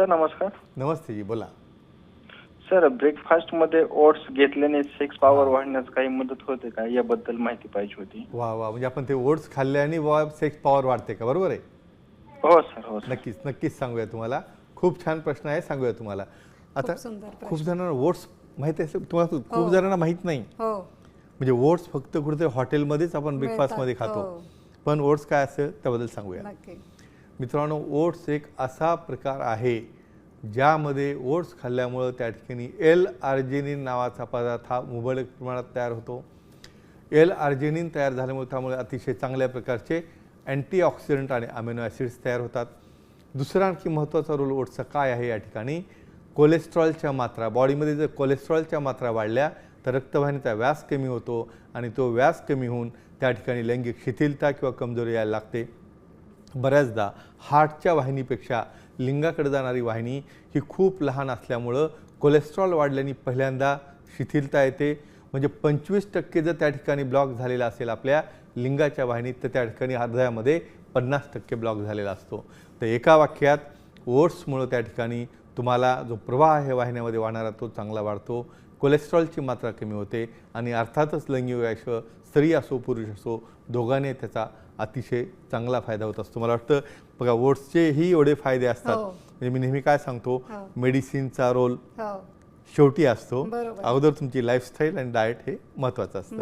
Sir नमस्कार. नमस्ते जी बोला. सर ब्रेकफास्टमध्ये ओट्स घेतल्याने सेक्स पॉवर वाढण्यास काही मदत होते का? याबद्दल माहिती पाहिजे होती. वा वा म्हणजे आपण ते ओट्स खाल्ल्याने वा सेक्स पॉवर वाढते का? बरोबर आहे? हो सर हो सर. नक्कीच नक्कीच सांगूया तुम्हाला. खूप छान प्रश्न आहे सांगूया तुम्हाला. आता सुंदर प्रश्न. खूप जणांना ओट्स माहिती असेल तुम्हाला खूप हो. जणांना माहीत नाही. हो. म्हणजे ओट्स फक्त कुठेतरी हॉटेलमध्येच आपण ब्रेकफास्टमध्ये मिळतात, खातो. हो. पण ओट्स काय असेल त्याबद्दल सांगूया. नक्की. मित्रांनो ओट्स एक असा प्रकार आहे ज्यामध्ये ओट्स खाल्ल्यामुळं त्या ठिकाणी एल आर्जेनिन नावाचा पदार्थ हा मुबलक प्रमाणात तयार होतो. एल आर्जेनिन तयार झाल्यामुळे त्यामुळे अतिशय चांगल्या प्रकारचे अँटीऑक्सिडंट आणि अमिनो ॲसिड्स तयार होतात. दुसरा आणखी महत्त्वाचा रोल ओट्सचा काय आहे या ठिकाणी? कोलेस्ट्रॉलच्या मात्रा. बॉडीमध्ये जर कोलेस्ट्रॉलच्या मात्रा वाढल्या तर रक्तवाहिनीचा व्यास कमी होतो आणि तो व्यास कमी होऊन त्या ठिकाणी लैंगिक शिथिलता किंवा कमजोरी यायला लागते. बऱ्याचदा हार्टच्या वाहिनीपेक्षा लिंगाकडे जाणारी वाहिनी ही खूप लहान असल्यामुळं कोलेस्ट्रॉल वाढल्याने पहिल्यांदा शिथिलता येते. म्हणजे पंचवीस टक्के जर त्या ठिकाणी ब्लॉक झालेला असेल आपल्या लिंगाच्या वाहिनीत तर त्या ठिकाणी हृदयामध्ये पन्नास टक्के ब्लॉक झालेला असतो. तर एका वाक्यात ओट्समुळं त्या ठिकाणी तुम्हाला जो प्रवाह आहे वाहिन्यामध्ये वाहणारा तो चांगला वाढतो. कोलेस्ट्रॉलची मात्रा कमी होते आणि अर्थातच लैंगिक आयुष्य स्त्री असो पुरुष असो दोघांनी त्याचा अतिशय चांगला फायदा होत असतो मला वाटतं बघा ओट्सचेही एवढे फायदे असतात हो. म्हणजे मी नेहमी काय सांगतो हो. मेडिसिनचा रोल हो शेवटी असतो. अगोदर तुमची लाईफस्टाईल आणि डाएट हे महत्त्वाचं असतं